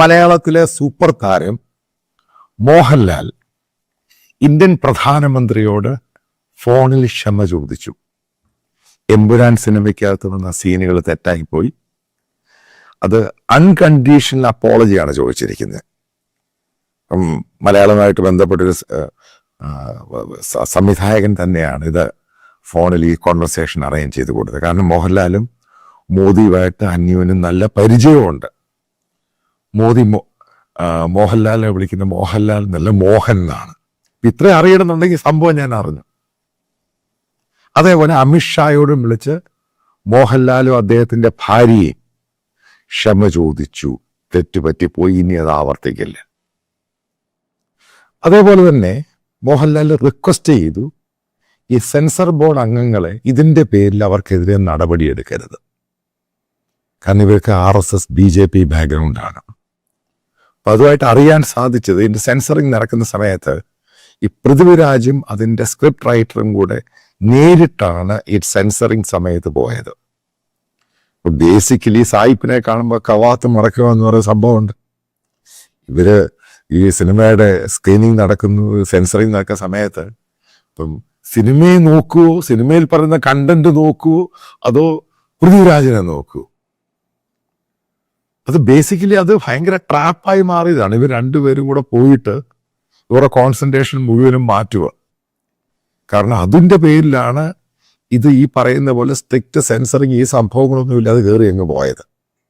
മലയാളത്തിലെ സൂപ്പർ താരം മോഹൻലാൽ ഇന്ത്യൻ പ്രധാനമന്ത്രിയോട് ഫോണിൽ ക്ഷമ ചോദിച്ചു. എമ്പുരാൻ സിനിമയ്ക്കകത്ത് വന്ന സീനുകൾ തെറ്റായിപ്പോയി. അത് അൺകണ്ടീഷണൽ അപ്പോളജിയാണ് ചോദിച്ചിരിക്കുന്നത് മലയാളമായിട്ട് ബന്ധപ്പെട്ടൊരു സംവിധായകൻ തന്നെയാണ് ഇത് ഫോണിൽ ഈ കോൺവെർസേഷൻ അറേഞ്ച് ചെയ്ത് കൊടുത്തത്. കാരണം മോഹൻലാലും മോദിയുമായിട്ട് അന്യോനും നല്ല പരിചയമുണ്ട് മോദി മോഹൻലാലിനെ വിളിക്കുന്ന മോഹൻലാൽ എന്നല്ല മോഹൻ എന്നാണ്. ഇത്ര അറിയണമെന്നുണ്ടെങ്കിൽ സംഭവം ഞാൻ അറിഞ്ഞു. അതേപോലെ അമിത്ഷായോടും വിളിച്ച് മോഹൻലാലും അദ്ദേഹത്തിന്റെ ഭാര്യയും ക്ഷമ ചോദിച്ചു. തെറ്റുപറ്റിപ്പോയി ഇനി അത് ആവർത്തിക്കില്ല. അതേപോലെ തന്നെ മോഹൻലാൽ റിക്വസ്റ്റ് ചെയ്തു ഈ സെൻസർ ബോർഡ് അംഗങ്ങളെ ഇതിന്റെ പേരിൽ അവർക്കെതിരെ നടപടിയെടുക്കരുത് കാരണം ഇവർക്ക് R S S B J P ബാക്ക്ഗ്രൗണ്ടാണ് അപ്പൊ അതുമായിട്ട് അറിയാൻ സാധിച്ചത് ഇതിന്റെ സെൻസറിങ് നടക്കുന്ന സമയത്ത് ഈ പൃഥ്വിരാജും അതിന്റെ സ്ക്രിപ്റ്റ് റൈറ്ററും കൂടെ നേരിട്ടാണ് ഈ സെൻസറിങ് സമയത്ത് പോയത്. ബേസിക്കലി സായിപ്പിനെ കാണുമ്പോൾ കവാത്ത് മറക്കുക എന്ന് പറയുന്ന സംഭവമുണ്ട്. ഇവർ ഈ സിനിമയുടെ സ്ക്രീനിങ് നടക്കുന്നു സെൻസറിങ് നടക്കുന്ന സമയത്ത് ഇപ്പം സിനിമയെ നോക്കുവോ സിനിമയിൽ പറയുന്ന കണ്ടന്റ് നോക്കുവോ അതോ പൃഥ്വിരാജിനെ നോക്കൂ അത് ബേസിക്കലി അത് ഭയങ്കര ട്രാപ്പായി മാറിയതാണ്. ഇവർ രണ്ടുപേരും കൂടെ പോയിട്ട് ഇവരുടെ കോൺസെൻട്രേഷൻ മുഴുവനും മാറ്റുക. കാരണം അതിന്റെ പേരിലാണ് ഇത് ഈ പറയുന്ന പോലെ സ്ട്രിക്റ്റ് സെൻസറിങ് ഈ സംഭവങ്ങളൊന്നുമില്ലാതെ കയറി അങ്ങ് പോയത്.